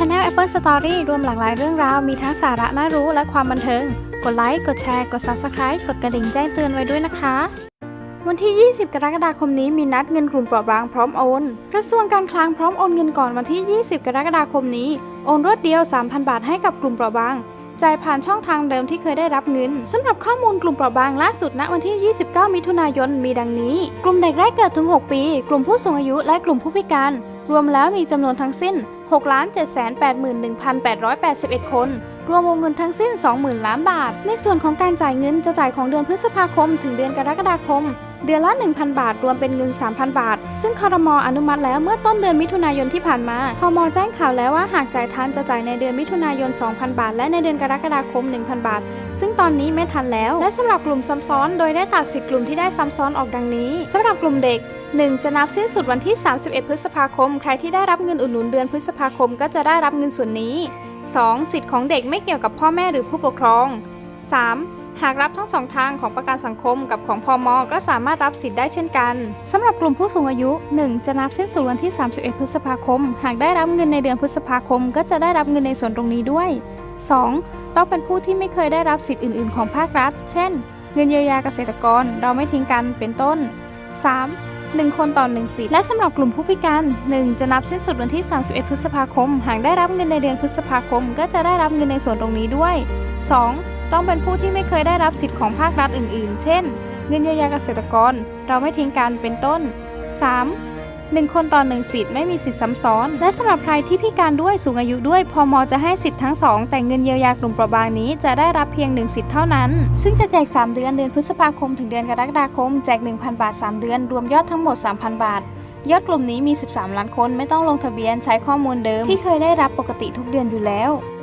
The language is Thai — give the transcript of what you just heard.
Channel Apple Story รวมหลากหลายเรื่องราว มีทั้งสาระน่ารู้และความบันเทิง กดไลค์ กดแชร์ กด Subscribe กดกระดิ่งแจ้งเตือนไว้ด้วยนะคะ วันที่ 20 กรกฎาคมนี้มีนัดเงินกลุ่มเปราะบางพร้อมโอน กระทรวงการคลังพร้อมโอนเงินก่อนวันที่ 20 กรกฎาคมนี้ โอนรวดเดียว 3,000 บาทให้กับกลุ่มเปราะบางจ่ายผ่านช่องทางเดิมที่เคยได้รับเงินสำหรับข้อมูลกลุ่มเปราะบางล่าสุดณวันที่ 29 มิถุนายนมีดังนี้ กลุ่มเด็กแรกเกิดถึง 6 ปี กลุ่มผู้สูงอายุและกลุ่มผู้พิการ รวมแล้วมีจำนวนทั้งสิ้น 6,781,881 คน รวมวงเงินทั้งสิ้น 20,000 ล้านบาท ในส่วนของการจ่ายเงินจะจ่ายของเดือนพฤษภาคม ถึงเดือนกรกฎาคม เดือนละ 1,000 บาท รวมเป็นเงิน 3,000 บาท ซึ่งคอรมออนุมัติแล้วเมื่อต้นเดือนมิถุนายนที่ผ่านมาพมแจ้งข่าวแล้วว่าหากจ่ายทันจะจ่ายในเดือนมิถุนายน 2,000 บาท และในเดือนกรกฎาคม 1,000 บาท ซึ่งตอนนี้ไม่ทันแล้ว และสำหรับกลุ่มซ้ำซ้อน โดยได้ตัดสิทธิ์กลุ่มที่ได้ซ้ำซ้อนออกดังนี้สำหรับกลุ่มเด็ก 1. จะนับสิ้นสุดวันที่ 31 พฤษภาคม ใครที่ได้รับเงินอุดหนุนเดือนพฤษภาคมก็จะได้รับเงินส่วนนี้ 2. สิทธิ์ของเด็กไม่เกี่ยวกับพ่อแม่หรือผู้ปกครอง 3. หากรับทั้งสองทางของประกันสังคมกับของพอมก็สามารถรับสิทธิ์ได้เช่นกันสำหรับกลุ่มผู้สูงอายุ 1. จะนับสิ้นสุดวันที่ 31 พฤษภาคม หากได้รับเงินในเดือนพฤษภาคม ก็จะได้รับเงินในส่วนตรงนี้ด้วย 2. ต้องเป็นผู้ที่ไม่เคยได้รับสิทธิ์อื่น ๆ ของภาครัฐ เช่น เงินเยียวยาเกษตรกร เราไม่ทิ้งกัน เป็นต้น 3. 1 คนต่อ1สิทธิ์และสำหรับกลุ่มผู้พิการ 1. จะนับสิ้นสุดวันที่ 31 พฤษภาคม หากได้รับเงินในเดือนพฤษภาคม ก็จะได้รับเงินในส่วนตรงนี้ด้วย 2. ต้องเป็นผู้ที่ไม่เคยได้รับสิทธิ์ของภาครัฐอื่น ๆ เช่น เงินเยียวยาเกษตรกร เราไม่ทิ้งกันเป็นต้น 3. หนึ่งคนต่อหนึ่งสิทธิ์ไม่มีสิทธิ์ซ้ำซ้อน และสำหรับใครที่พิการด้วยสูงอายุด้วยพมจะให้สิทธิ์ทั้งสองแต่เงินเยียวยากลุ่มเปราะบางนี้จะได้รับเพียงหนึ่งสิทธิ์เท่านั้น ซึ่งจะแจก 3 เดือนเดือนพฤษภาคมถึงเดือนกรกฎาคม แจก 1,000 บาท 3 เดือน รวมยอดทั้งหมด 3,000 บาท ยอดกลุ่มนี้มี 13 ล้านคนไม่ต้องลงทะเบียนใช้ข้อมูลเดิมที่เคยได้รับปกติทุกเดือนอยู่แล้ว